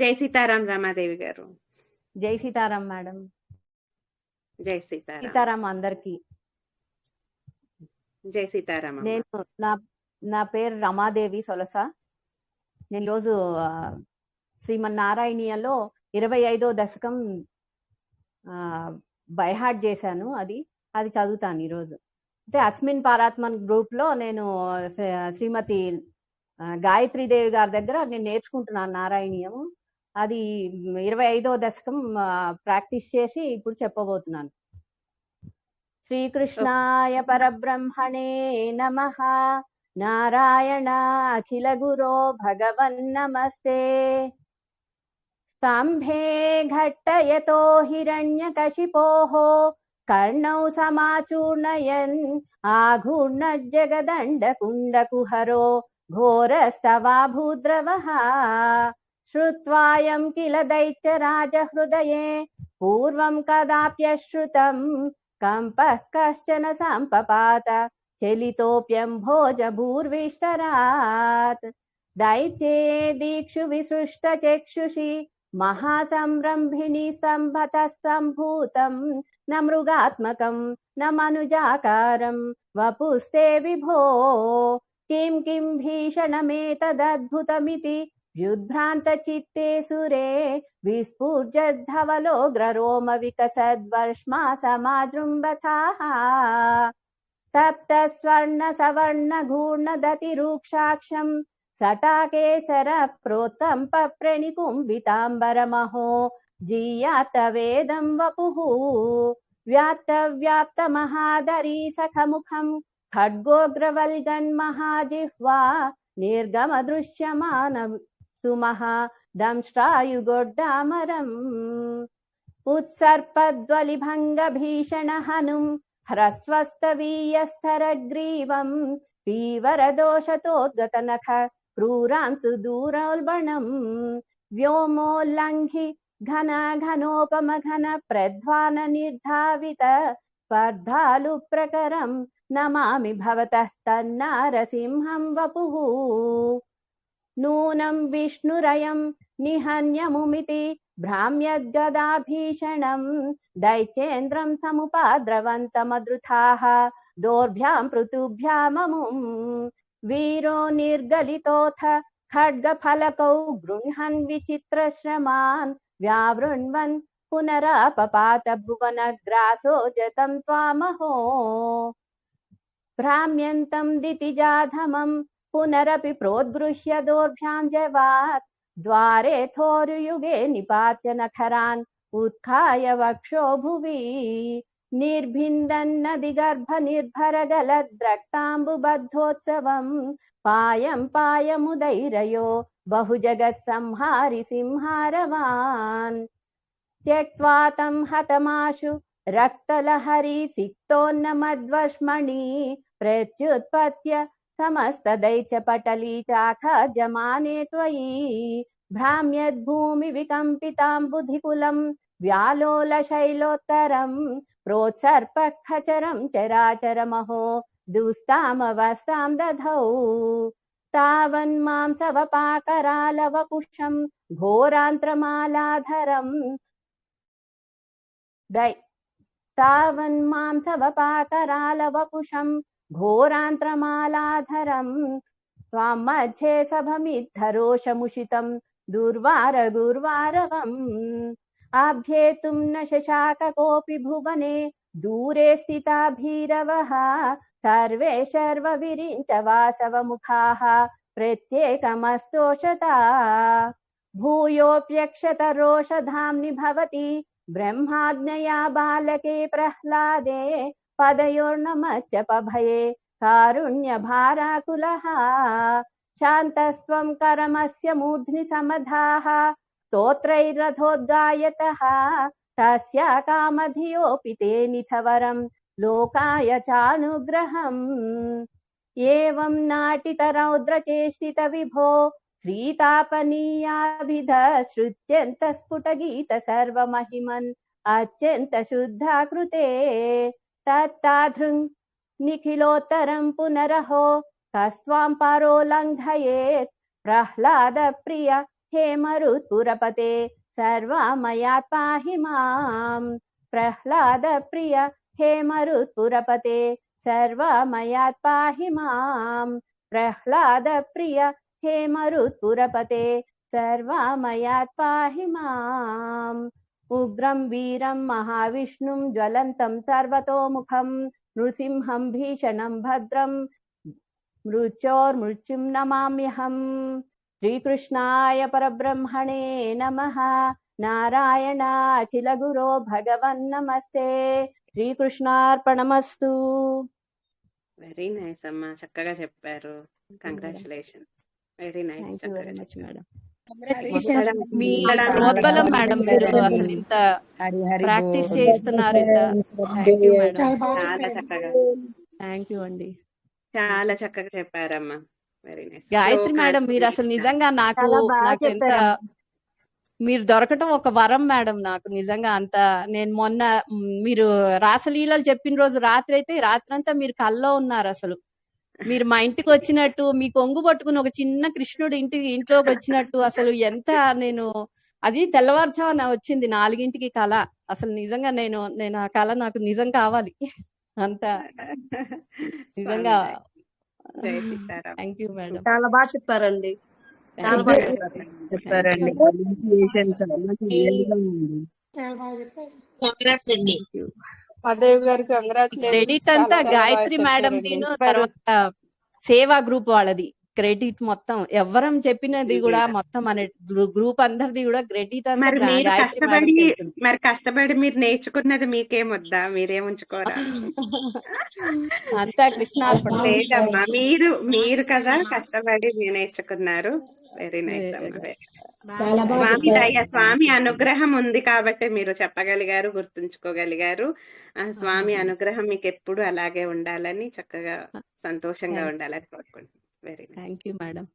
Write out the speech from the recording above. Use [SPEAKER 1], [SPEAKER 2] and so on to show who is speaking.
[SPEAKER 1] జై సీతారాం రమాదేవి గారు.
[SPEAKER 2] జై సీతారాం మేడం.
[SPEAKER 1] జై సీతారాం.
[SPEAKER 2] సీతారాం అందరికి.
[SPEAKER 1] జై సీతారాం.
[SPEAKER 2] నేను నా నా పేరు రమాదేవి సొలస. నేను ఈరోజు ఆ, శ్రీమన్నారాయణీయంలో ఇరవై ఐదో దశకం బైహార్ట్ చేశాను అది. అది చదువుతాను ఈరోజు. అయితే అస్మిన్ పారాత్మన్ గ్రూప్లో నేను శ్రీ- శ్రీమతి గాయత్రీదేవి గారి దగ్గర నేను నేర్చుకుంటున్నాను నారాయణీయము. అది ఇరవై ఐదో దశకం ప్రాక్టీస్ చేసి ఇప్పుడు చెప్పబోతున్నాను శ్రీకృష్ణాయ పరబ్రహ్మణే నమ నారాయణ అఖిల గురో భగవన్నమస్తే स्तम्भे घट्टयतो हिरण्यकशिपोः कर्णौ समाचूर्णयन् आघूर्णजगदण्डकुण्डकुहरो घोरस्तवाभूद्रवः श्रुत्वायं किल दैत्यराजहृदये पूर्वं कदाप्यश्रुतं, कम्पः कश्चन सम्पपात चलितोऽप्यम्भोजभूर्विष्टरात् दैत्ये दीक्षु विसृष्टचक्षुषि महासंरम्भिणी स्तम्भतः सम्भूतं, न मृगात्मकं, न मनुजाकारं, वपुस्ते विभो। किं किं भीषणमेतदद्भुतमिति व्युद्भ्रान्तचित्ते सुरे विस्फुर्जद्धवलोग्ररोम विकसद्वर्ष्मा समाजृम्बथाः तप्तस्वर्णसवर्णघूर्णदतिरूक्षाक्षम् सटाकेसर प्रोत्तम्प प्रणिकुम्बिताम्बरमहो जीयातवेदं वपुः। व्याप्तव्याप्तमहादरी सखमुखं खड्गोग्रवल्गन्महाजिह्वा निर्गमदृश्यमान सुमः दंष्ट्रायुगोड्डामरम् उत्सर्पद्वलिभङ्गभीषणहनुं ह्रस्वस्तवीयस्तरग्रीवं पीवरदोषतोद्गतनख क्रूरां सुदूरोल्बणम् व्योमोल्लङ्घि घन घनोपम घन प्रध्वान निर्धावित स्पर्धालुप्रकरं नमामि भवतः तन्नारसिंहं वपुः। नूनं विष्णुरयं निहन्यमुमिति भ्राम्यद्गदाभीषणं दैत्येन्द्रं समुपाद्रवन्तमदृथाः दोर्भ्यां पृथुभ्याममुम् वीरो निर्गलितोऽथ खड्गफलकौ गृह्णन् विचित्रश्रमान् व्यावृण्वन् पुनरापपात भुवनग्रासो त्वामहो भ्राम्यन्तं दितिजाधमं पुनरपि प्रोद्गृह्य दोर्भ्यां जवात् द्वारे थोरुयुगे निपात्य नखरान् उत्खाय वक्षो भुवि। निर्भिन्दन्नदिगर्भनिर्भरगलद्रक्ताम्बुबद्धोत्सवं पायं पायमुदैरयो बहुजगत्संहारि सिंहारवान्। त्यक्त्वा तं हतमाशु रक्तलहरी सिक्तोन्नमद्वश्मणि प्रत्युत्पत्य समस्तदैत्यपटली चाखजमाने त्वयि भ्राम्यद्भूमिविकम्पिताम्बुधिकुलं व्यालोलशैलोत्तरं प्रोत्सर्पखचरं चराचरमहो दुस्तामवस्तां दधौ तावन्मां सवपाकरालवपुषं घोरान्त्रमालाधरं दै सवपाकरालवपुषं घोरान्त्रमालाधरं त्वां मध्ये सभमिद्धरोषमुषितं दुर्वारगुर्वारवम् आभ्येतुं न शशाक कोऽपि भुवने। दूरे स्थिता भीरवः। सर्वे शर्वविरिञ्च वासवमुखाः प्रत्येकमस्तोषता। भूयोऽप्यक्षतरोषधाम्नि भवति। ब्रह्माज्ञया बालके प्रह्लादे। पदयोर्नमच्च पभये कारुण्यभाराकुलः शान्तस्त्वं करमस्य मूर्ध्नि समधाः स्तोत्रैरथोद्गायतः तस्य कामधियोऽपि ते निथवरं लोकाय चानुग्रहम्। एवं नाटितरौद्रचेष्टितविभो श्रीतापनीयाभिध श्रुत्यन्तस्फुटगीत सर्वमहिमन् अत्यन्तशुद्धा कृते तत्ताधृङ् निखिलोत्तरं पुनरहो कस्त्वां परो लङ्घयेत्। प्रह्लादप्रिय हे मरुत्पुरपते सर्वमयात् पाहि माँ। प्रह्लादप्रिय हे मरुत्पुरपते सर्वमयात् पाहि माँ। प्रह्लादप्रिय हे मरुत्पुरपते सर्वमयात् पाहि माम् ఉగ్రం వీరం మహావిష్ణుం జ్వలంతం సర్వతోముఖం నృసింహం భీషణం భద్రం మృత్యోర్మృత్యుం నమామ్యహం శ్రీకృష్ణాయ పరబ్రహ్మణే నమ నారాయణ అఖిల గురో భగవన్ నమస్తే శ్రీకృష్ణార్పణమస్తు
[SPEAKER 1] వెరీ నైస్ అమ్మా. చక్కగా చెప్పారు. కంగ్రాచులేషన్స్ వెరీ నైస్
[SPEAKER 2] చక్కగా మేడం మీ. ప్రోద్బలం మేడం మీరు అసలు ఇంత
[SPEAKER 3] హరి హరి
[SPEAKER 2] ప్రాక్టీస్. చేస్తున్నారు ఇంత. థ్యాంక్ యూ మేడం
[SPEAKER 1] చాలా చక్కగా
[SPEAKER 2] థ్యాంక్ యూ అండి.
[SPEAKER 1] చాలా చక్కగా చెప్పారమ్మా. వెరీ నైస్
[SPEAKER 2] గాయత్రి మేడం మీరు అసలు నిజంగా నాకు నాకు ఎంత. మీరు దొరకటం ఒక వరం మేడం నాకు నిజంగా అంత. నేను మొన్న మీరు రాసలీలలు చెప్పిన రోజు రాత్రి అయితే రాత్రంతా మీరు కల్లో ఉన్నారు అసలు. మీరు మా ఇంటికి వచ్చినట్టు మీ కొంగు పట్టుకుని ఒక చిన్న కృష్ణుడు ఇంటికి ఇంట్లోకి వచ్చినట్టు అసలు ఎంత నేను అది తెల్లవారుజామున వచ్చింది నాలుగింటికి కళ. అసలు నిజంగా నేను నేను ఆ కళ నాకు నిజం కావాలి. అంత నిజంగా థ్యాంక్ యూ మేడం
[SPEAKER 4] చాలా బాగా చెప్పారండి. చాలా బాగా చెప్పారు
[SPEAKER 3] చెప్పారండి. చాలా clear గా
[SPEAKER 5] మాధవ్ గారు
[SPEAKER 2] క్రెడిట్ అంతా గాయత్రి మేడం తర్వాత సేవా గ్రూప్ వాళ్ళది. క్రెడిట్ మొత్తం. ఎవ్వరం చెప్పినది కూడా మొత్తం మన గ్రూప్ అందరిది కూడా క్రెడిట్
[SPEAKER 1] మరి మీరు కష్టపడి. మరి కష్టపడి మీరు నేర్చుకున్నది మీకేమొద్దా మీరేం ఉంచుకోరా?
[SPEAKER 2] అంతా కృష్ణార్పణ.
[SPEAKER 1] లేదమ్మా మీరు మీరు కదా కష్టపడి మీరు నేర్చుకున్నారు. వెరీ నైస్ స్వామి దయ స్వామి అనుగ్రహం ఉంది కాబట్టి మీరు చెప్పగలిగారు గుర్తుంచుకోగలిగారు. ఆ స్వామి అనుగ్రహం మీకు ఎప్పుడు అలాగే ఉండాలని చక్కగా సంతోషంగా ఉండాలని కోరుకుంటున్నాను. very nice.
[SPEAKER 2] Thank you, madam.